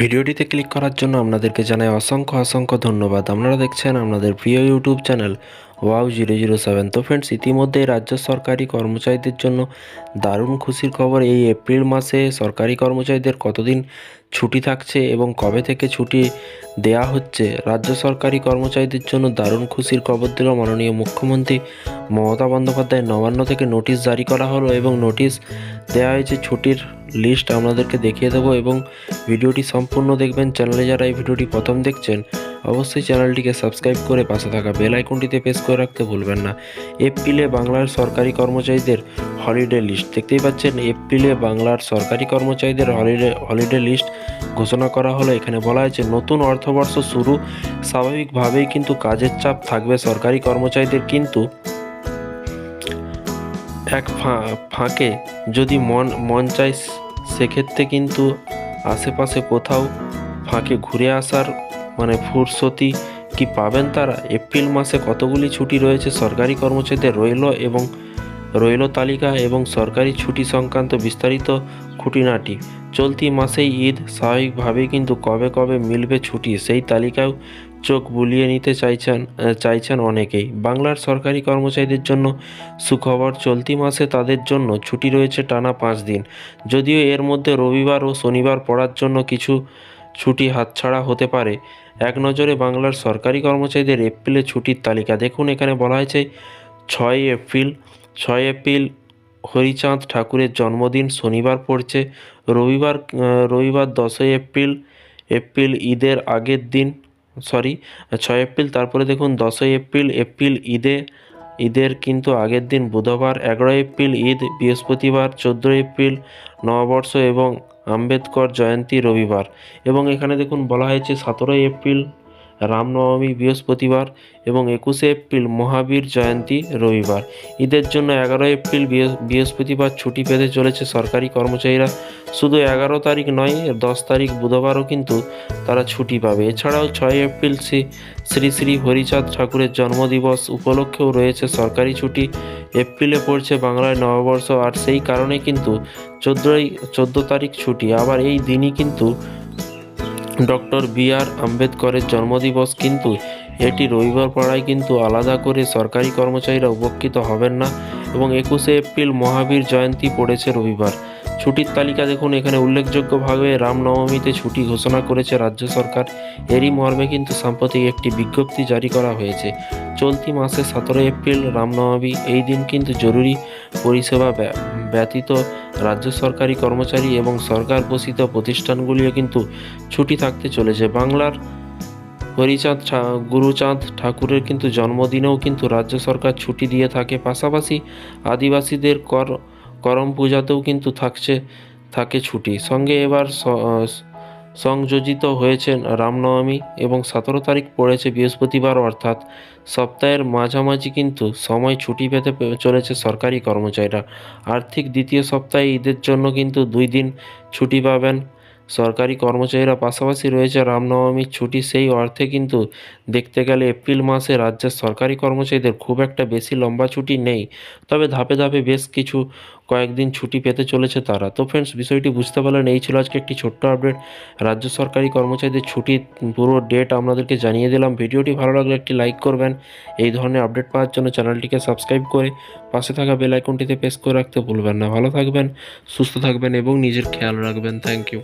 ভিডিওটিতে ক্লিক করার জন্য আপনাদেরকে জানাই অসংখ্য অসংখ্য ধন্যবাদ। আপনারা দেখছেন আপনাদের প্রিয় YouTube channel wow zero zero seven. তো ফ্রেন্ডস ইতিমধ্যে রাজ্য সরকারি কর্মচারীদের জন্য দারুণ খুশির খবর, এই এপ্রিল মাসে সরকারি কর্মচারীদের কতদিন ছুটি থাকছে এবং কবে থেকে ছুটি দেয়া হচ্ছে? রাজ্য সরকারি কর্মচারীদের জন্য দারুণ খুশির খবর দিল মাননীয় মুখ্যমন্ত্রী মমতা বন্দ্যোপাধ্যায় নবান্ন থেকে নোটিশ জারি করা হলো এবং নোটিশ দেওয়া হয়েছে ছুটির লিস্ট আপনাদেরকে দেখিয়ে দেবো এবং ভিডিওটি সম্পূর্ণ দেখবেন। চ্যানেলে যারা এই ভিডিওটি প্রথম দেখছেন, অবশ্যই চ্যানেলটিকে সাবস্ক্রাইব করে পাশে থাকা বেল আইকনটিতে প্রেস করে রাখতে ভুলবেন না। এপ্রিলে বাংলার সরকারি কর্মচারীদের হলিডে লিস্ট দেখতেই পাচ্ছেন, এপ্রিলে বাংলার সরকারি কর্মচারীদের হলিডে হলিডে লিস্ট ঘোষণা করা হলো। এখানে বলা হয়েছে, নতুন অর্থবর্ষ শুরু স্বাভাবিকভাবেই কিন্তু কাজের চাপ থাকবে। সরকারি কর্মচারীদের কিন্তু এক ফাঁকে যদি মন মন চায় সেক্ষেত্রে কিন্তু আশেপাশে কোথাও ফাঁকে ঘুরে আসার মানে ফুরসতি কি পাবেন তারা? এপ্রিল মাসে কতগুলি ছুটি রয়েছে? সরকারি কর্মচারীদের রইল এবং রইল তালিকা এবং সরকারি ছুটি সংক্রান্ত বিস্তারিত খুঁটিনাটি। চলতি মাসেই ঈদ স্বাভাবিকভাবেই কিন্তু কবে কবে মিলবে ছুটি? সেই তালিকাও চোখ বুলিয়ে নিতে চাইছেন চাইছেন অনেকেই। বাংলার সরকারি কর্মচারীদের জন্য সুখবর, চলতি মাসে তাদের জন্য ছুটি রয়েছে টানা পাঁচ দিন। যদিও এর মধ্যে রবিবার ও শনিবার পড়ার জন্য কিছু ছুটি হাতছাড়া হতে পারে। এক নজরে বাংলার সরকারি কর্মচারীদের এপ্রিলে ছুটির তালিকা। দেখুন, এখানে বলা হয়েছে, ছয় এপ্রিল ছয় এপ্রিল হরিচাঁদ ঠাকুরের জন্মদিন, শনিবার পড়ছে। রবিবার রবিবার দশই এপ্রিল এপ্রিল ঈদের আগের দিন সরি, ছয় এপ্রিল, তারপরে দেখুন দশই এপ্রিল এপ্রিল ঈদে, ঈদের কিন্তু আগের দিন বুধবার, এগারোই এপ্রিল ঈদ, বৃহস্পতিবার, চোদ্দোই এপ্রিল, নববর্ষ এবং আম্বেদকর জয়ন্তী রবিবার। এবং এখানে দেখুন বলা হয়েছে সতেরোই এপ্রিল রামনবমী, বৃহস্পতিবার এবং একুশে এপ্রিল মহাবীর জয়ন্তী রবিবার। ঈদের জন্য এগারোই এপ্রিল বৃহ- বৃহস্পতিবার ছুটি পেতে চলেছে সরকারি কর্মচারীরা। শুধু এগারো তারিখ নয়, দশ তারিখ বুধবারও কিন্তু তারা ছুটি পাবে। এছাড়াও ছয় এপ্রিল শ্রী শ্রী শ্রী হরিচাঁদ ঠাকুরের জন্মদিবস উপলক্ষেও রয়েছে সরকারি ছুটি। এপ্রিলে পড়ছে বাংলায় নববর্ষ, আর সেই কারণে কিন্তু চোদ্দোই, চোদ্দ তারিখ ছুটি। আবার এই দিনই কিন্তু ডক্টর বি আর আম্বেদকরের জন্মদিবস, কিন্তু এটি রবিবার পড়ায় কিন্তু আলাদা করে সরকারি কর্মচারীরা উপকৃত হবেন না এবং একুশে এপ্রিল মহাবীর জয়ন্তী পড়েছে রবিবার। ছুটির তালিকা দেখুন, এখানে উল্লেখযোগ্যভাবে রামনবমীতে ছুটি ঘোষণা করেছে রাজ্য সরকার। এরই মর্মে কিন্তু সাম্প্রতিক একটি বিজ্ঞপ্তি জারি করা হয়েছে। চলতি মাসে সতেরো এপ্রিল রামনবমী, এই দিন কিন্তু জরুরি পরিষেবা ব্যা- ব্যতীত রাজ্য সরকারি কর্মচারী এবং সরকার পোষিত প্রতিষ্ঠানগুলিও কিন্তু ছুটি থাকতে চলেছে। বাংলার হরিচাঁদ গুরুচাঁদ ঠাকুরের কিন্তু জন্মদিনেও কিন্তু রাজ্য সরকার ছুটি দিয়ে থাকে। পাশাপাশি আদিবাসীদের কর, করম পূজাতেও কিন্তু থাকছে, থাকে ছুটি। সঙ্গে এবার সংযোজিত হয়েছে রামনবমী এবং সতেরো তারিখ পড়েছে বৃহস্পতিবার, অর্থাৎ সপ্তাহের মাঝামাঝি কিন্তু সময় ছুটি পেতে চলেছে সরকারি কর্মচারীরা। আর্থিক দ্বিতীয় সপ্তাহে ঈদের জন্য কিন্তু দুই দিন ছুটি পাবেন সরকারি কর্মচারীরা। পাশাপাশি রয়েছে রামনবমীর ছুটি, সেই অর্থে কিন্তু দেখতে গেলে এপ্রিল মাসে রাজ্যের সরকারি কর্মচারীদের খুব একটা বেশি লম্বা ছুটি নেই। তবে ধাপে ধাপে বেশ কিছু কয়েকদিন ছুটি পেতে চলেছে তারা। তো ফ্রেন্ডস বিষয়টি বুঝতে পারলেন, এই ছিল আজকে একটি ছোট্ট আপডেট রাজ্য সরকারি কর্মচারীদের ছুটির পুরো ডেট আপনাদেরকে জানিয়ে দিলাম। ভিডিওটি ভালো লাগলে একটি লাইক করবেন। এই ধরনের আপডেট পাওয়ার জন্য চ্যানেলটিকে সাবস্ক্রাইব করে পাশে থাকা বেল আইকনটিতে প্রেস করে রাখতে ভুলবেন না। ভালো থাকবেন, সুস্থ থাকবেন এবং নিজের খেয়াল রাখবেন। Thank you